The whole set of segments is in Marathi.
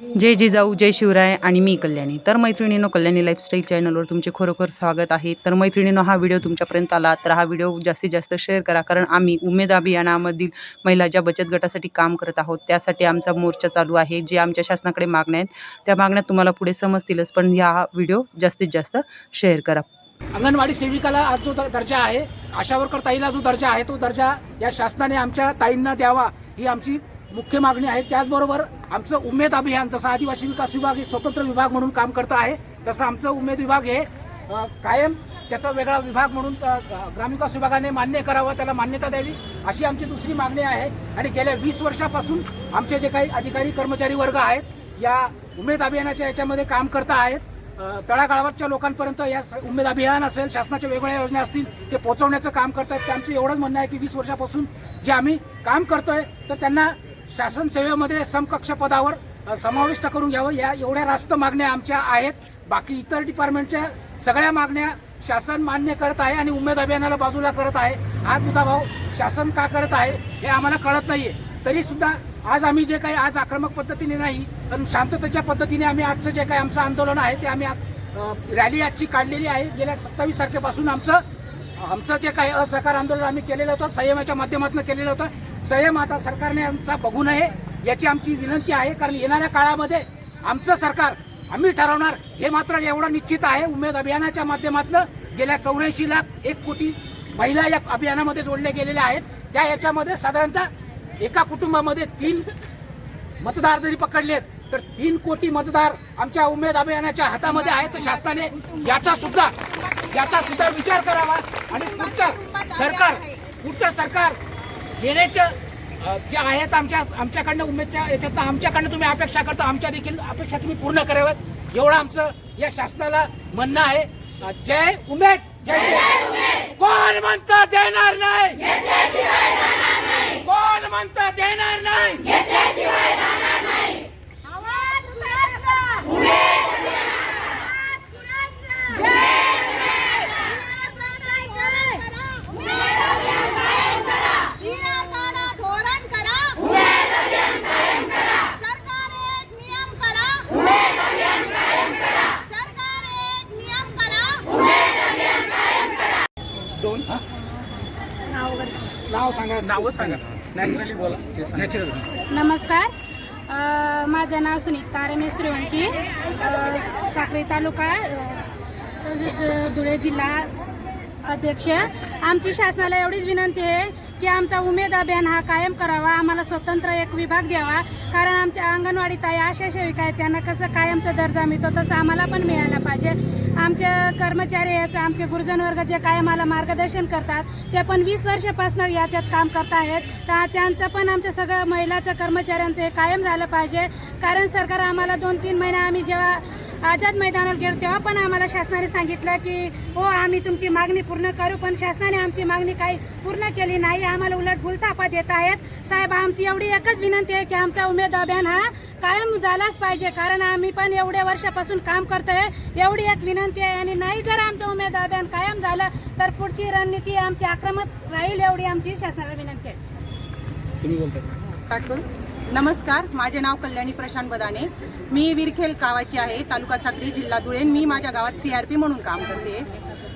जय जिजाऊ जय शिवराय आणि मी कल्याणी. तर मैत्रिणीनो कल्याणी लाईफस्टाईल चॅनलवर तुमचे खरोखर स्वागत आहे. तर मैत्रिणीनो हा व्हिडिओ तुमच्यापर्यंत आला तर हा व्हिडिओ जास्तीत जास्त शेअर करा. कारण आम्ही उमेद अभियानामधील महिला ज्या बचत गटासाठी काम करत आहोत त्यासाठी आमचा मोर्चा चालू आहे. जे आमच्या शासनाकडे मागण्या आहेत त्या मागण्या तुम्हाला पुढे समजतीलच. पण या व्हिडिओ जास्तीत जास्त शेअर करा. अंगणवाडी सेविकाला आज जो दर्जा आहे आशा वर्कर ताईला जो दर्जा आहे तो दर्जा या शासनाने आमच्या ताईंना द्यावा ही आमची मुख्य मागणी आहे. त्याचबरोबर आमचं उमेद अभियान जसं आदिवासी विकास विभाग एक स्वतंत्र विभाग म्हणून काम करत आहे तसं आमचं उमेद विभाग हे कायम त्याचा वेगळा विभाग म्हणून ग्रामविकास विभागाने मान्य करावं त्याला मान्यता द्यावी अशी आमची दुसरी मागणी आहे. आणि गेल्या वीस वर्षापासून आमचे जे काही अधिकारी कर्मचारी वर्ग आहेत या उमेद अभियानाच्या याच्यामध्ये काम करत आहेत. तळागाळावरच्या लोकांपर्यंत या उमेद अभियान असेल शासनाच्या वेगवेगळ्या योजना असतील ते पोहोचवण्याचं काम करत आहेत. आमचं एवढंच म्हणणं आहे की वीस वर्षापासून जे आम्ही काम करतोय तर त्यांना शासन सेवेमध्ये समकक्ष पदावर समाविष्ट करून घ्यावं. या एवढ्या रास्त मागण्या आमच्या आहेत. बाकी इतर डिपार्टमेंटच्या सगळ्या मागण्या शासन मान्य करत आहे आणि उमेद अभियानाला बाजूला करत आहे. हा दुधाभाव शासन का करत आहे हे आम्हाला कळत नाहीये. तरी सुद्धा आज आम्ही जे काही आज आक्रमक पद्धतीने नाही पण शांततेच्या पद्धतीने आम्ही आजचं जे काही आमचं आंदोलन आहे ते आम्ही रॅली आजची काढलेली आहे. गेल्या सत्तावीस तारखेपासून आमचं आमचं जे काही असहकार आंदोलन आम्ही केलेलं होतं संयमाच्या माध्यमातून केलेलं होतं. संयम आता सरकारने आमचा बघू नये याची आमची विनंती आहे. कारण येणाऱ्या काळामध्ये आमचं सरकार आम्ही ठरवणार हे मात्र एवढं निश्चित आहे. उमेद अभियानाच्या माध्यमातून गेल्या चौऱ्याऐंशी लाख एक कोटी महिला या अभियानामध्ये जोडले गेलेल्या आहेत. त्या याच्यामध्ये साधारणतः एका कुटुंबामध्ये तीन मतदार जरी पकडलेत तर तीन कोटी मतदार आमच्या उमेद अभियानाच्या हातामध्ये आहेत. तर शासनाने याचा सुद्धा याचा सुद्धा विचार करावा. आणि पुढचं सरकार पुढचं सरकार येण्याचे जे आहेत आमच्या आमच्याकडनं उमेदच्या याच्यात आमच्याकडनं तुम्ही अपेक्षा करता आमच्या देखील अपेक्षा तुम्ही पूर्ण कराव्यात. एवढं आमचं या शासनाला म्हणणं आहे. जय उमेद जय. कोण म्हणतं देणार नाही? कोण म्हणतं देणार नाही आवाज कुणाचा? आवाज कुणाचा? जिल्हा काय करा? जिल्हा काढा, धोरण करा. सरकार एक नियम करा. सरकार एक नियम करा. दोन हा? नाव सांगा नाव सांगा. नॅचरली बोला. नॅचरल नमस्कार. अ, माझं नाव सुनीता रमेश सूर्यवंशी अ, साक्री तालुका अ, तसेच धुळे जिल्हा अध्यक्ष. आमची शासनाला एवढीच विनंती आहे की आमचा उमेद अभियान हा कायम करावा. आम्हाला स्वतंत्र एक विभाग द्यावा. कारण आमच्या अंगणवाडी ताई आशा सेविका आहेत त्यांना कसं कायमचा दर्जा मिळतो तसं आम्हाला पण मिळायला पाहिजे. आमचे कर्मचारी आहेत आमचे गुरुजन वर्ग जे कायम आम्हाला मार्गदर्शन करतात ते पण वीस वर्षापासून याच्यात काम करत आहेत. तर त्यांचं पण आमचं सगळं महिलाचं कर्मचाऱ्यांचं हे कायम झालं पाहिजे. कारण सरकार आम्हाला दोन तीन महिने आम्ही जेव्हा आझाद मैदानावर गेलो तेव्हा पण आम्हाला शासनाने सांगितलं की हो आम्ही तुमची मागणी पूर्ण करू पण शासनाने आमची मागणी काही पूर्ण केली नाही. आम्हाला उलट भूलथापा देत आहेत. साहेब आमची एवढी एकच विनंती आहे की आमचा उमेद अभियान हा कायम झालाच पाहिजे कारण आम्ही पण एवढ्या वर्षापासून काम करतोय. एवढी एक विनंती आहे आणि नाही जर आमचं उमेद अभियान कायम झालं तर पुढची रणनीती आमची आक्रमक राहील एवढी आमची शासनाला विनंती आहे. तुम्ही बोलता नमस्कार माझे नाव कल्याणी प्रशांत बदाने. मी विरखेल गावाची आहे तालुका साक्री जिल्हा धुळे. मी माझ्या गावात सी आर पी म्हणून काम करते.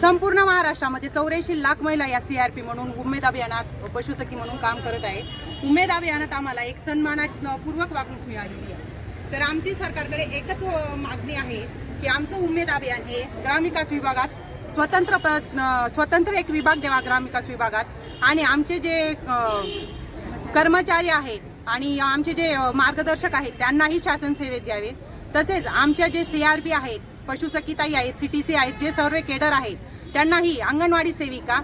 संपूर्ण महाराष्ट्रामध्ये चौऱ्याऐंशी लाख महिला या सी आर पी म्हणून उमेद अभियानात पशुसखी म्हणून काम करत आहे उमेद अभियानात आम्हाला एक सन्मानापूर्वक वागणूक मिळालेली आहे. तर आमची सरकारकडे एकच मागणी आहे की आमचं उमेद अभियान हे ग्रामविकास विभागात स्वतंत्र प- स्वतंत्र एक विभाग द्यावा ग्रामविकास विभागात. आणि आमचे जे कर्मचारी आहेत आणि आमचे जे मार्गदर्शक आहेत त्यांनाही शासन सेवेत द्यावे. तसेच आमच्या जे सी आर पी आहेत पशुसखीताई आहेत सी टी सी आहेत जे सर्व केडर आहेत त्यांनाही अंगणवाडी सेविका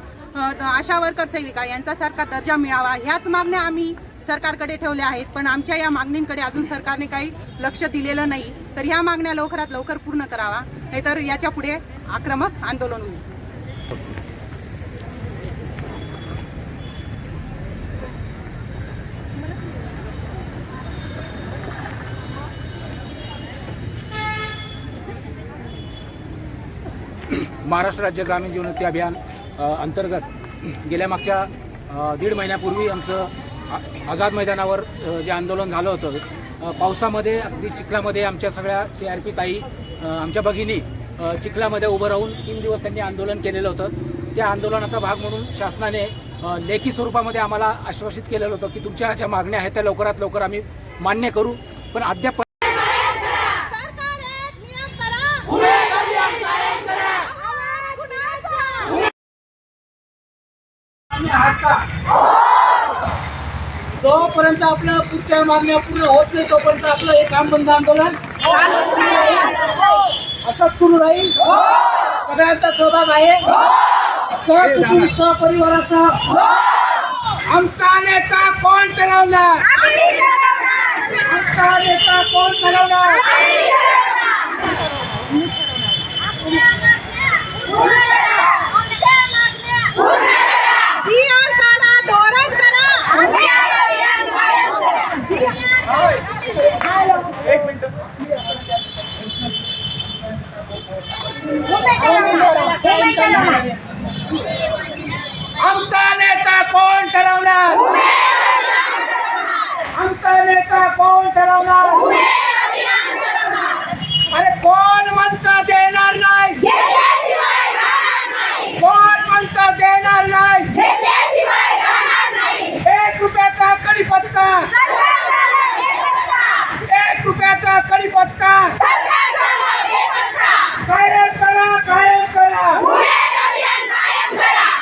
आशा वर्कर सेविका यांच्यासारखा दर्जा मिळावा. ह्याच मागण्या आम्ही सरकारकडे ठेवल्या आहेत पण आमच्या या मागणींकडे अजून सरकारने काही लक्ष दिलेलं नाही. तर ह्या मागण्या लवकरात लवकर पूर्ण करावा. नाहीतर याच्यापुढे आक्रमक आंदोलन होईल. महाराष्ट्र राज्य ग्रामीण जीवनोन्नती अभियान अंतर्गत गेल्या मागच्या दीड महिन्यापूर्वी आमचं आझाद मैदानावर जे आंदोलन झालं होतं पावसामध्ये अगदी चिखलामध्ये आमच्या सगळ्या सी आर पी ताई आमच्या भगिनी चिखलामध्ये उभं राहून तीन दिवस त्यांनी आंदोलन केलेलं होतं. त्या आंदोलनाचा भाग म्हणून शासनाने लेखी स्वरूपामध्ये आम्हाला आश्वासित केलेलं होतं की तुमच्या ज्या मागण्या आहेत त्या लवकरात लवकर आम्ही मान्य करू. पण अद्याप सरकार एक नियम करा आवाज कुणाचा जोपर्यंत आपलं पुढच्या मागण्या पूर्ण होत नाही तोपर्यंत आपलं हे काम बंद आंदोलन असंच सुरू राहील. सगळ्यांचा सहभाग आहे. सहकुटुंब सहपरिवाराचा. आमचा नेता कोण ठरवणार? आमचा नेता कोण ठरवणार जी आर काढा धोरण करा आमचा नेता कोण ठरवणार? आमचा नेता कोण ठरवणार? अरे कोण म्हणता देणार नाही कोण म्हणता देणार नाही एक रुपयाचा कडीपत्ता एक रुपयाचा कडीपत्ता कायम करा कायम करा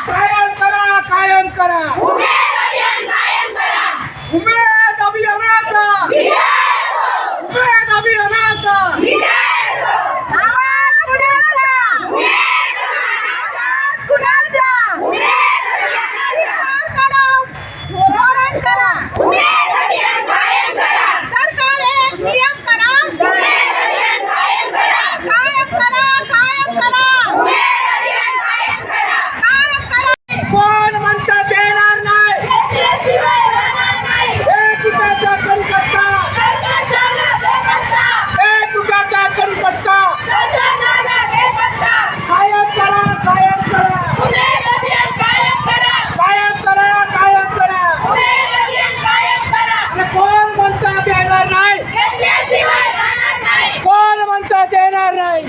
कायम करा कायम करा उमेद अभियानाचा! उमेद! अभियानाचा आवाज कुणाचा आवाज कुणाचा जी आर काढा धोरण करा सरकार एक नियम करा कायम करा कायम करा कायम करा कोण म्हणता देणार नाही एक रुपयाचा कडीपत्ता एक रुपयाचा कडीपत्ता कायम करा कायम करा कायम करा कायम करा अरे कोण म्हणता देणार नाही कोण म्हणता देणार नाही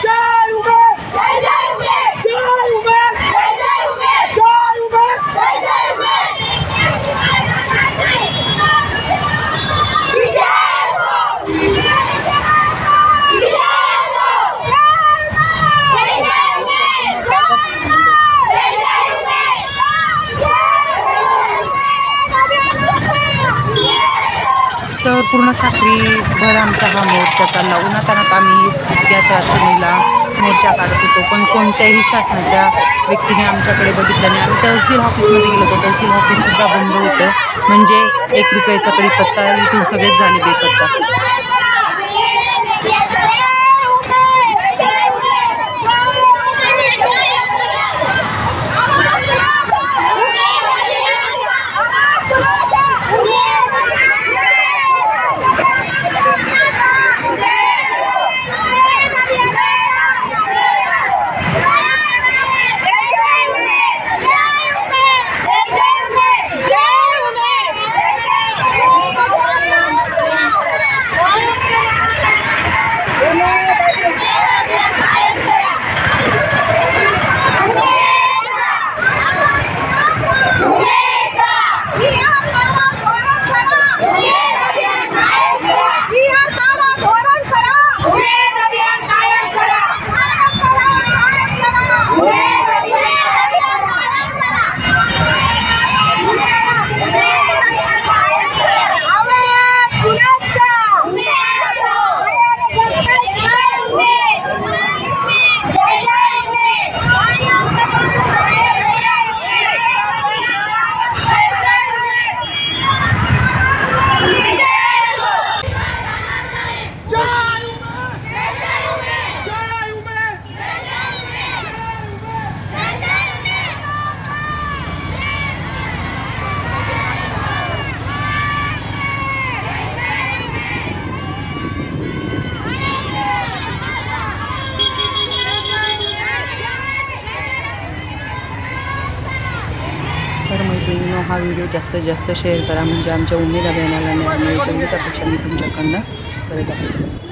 जय उमेद जय उमेद जय उमेद तर पूर्ण साखरीभर आमचा हा मोर्चा चालला. उन्हातानात आम्ही इतक्या चारशेला मोर्चा काढत होतो. पण कोणत्याही शासनाच्या व्यक्तीने आमच्याकडे बघितलं नाही. आम्ही तहसील ऑफिसमध्ये गेलो होतो. तहसील ऑफिससुद्धा बंद होतं. म्हणजे एक रुपयाचा कडीपत्ता इथून सगळेच झाले बेपत्ता. जास्तीत जास्त शेअर करा. म्हणजे आमच्या उमेद अभियानाला न्याय मिळेल अपेक्षा मी तुमच्याकडनं करत आहे.